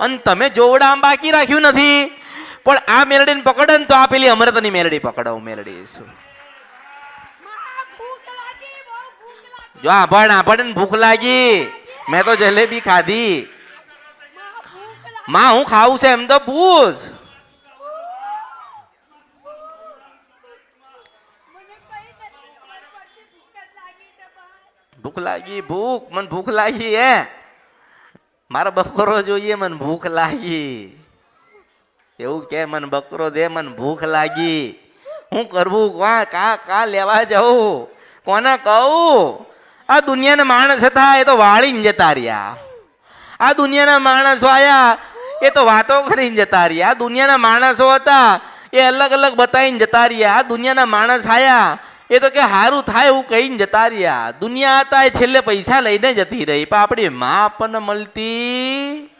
અને તમે જોવડા આમ બાકી રાખ્યું નથી. પણ આ મેલડીને પકડે ને તો આ પેલી અમૃતની મેલડી પકડાવું, મેલડી. શું? જો આભણ ને ભૂખ લાગી. મેં તો જલેબી ખાધી. માં, હું ખાવું છે એમ તો પૂછ. ભૂખ લાગી, ભૂખ. મને ભૂખ લાગી, હે? મારો બકરો જોઈએ, મને ભૂખ લાગી. એવું કે, મને બકરો દે, મને ભૂખ લાગી. હું કરવું? કા કા કા લેવા જવું? કોને કહું? આ દુનિયાના માણસ હતા, એ તો વાળીને જતા રહ્યા. આ દુનિયાના માણસો આયા, એ તો વાતો કરીને જતા રહ્યા. આ દુનિયાના માણસો હતા, એ અલગ અલગ બતાવીને જતા રહ્યા. આ દુનિયાના માણસ આયા એ તો કે સારું થાય એવું કહીને જતા રહ્યા. દુનિયા હતા એ છેલ્લે પૈસા લઈને જતી રહી. પણ આપણી માં આપણને મળતી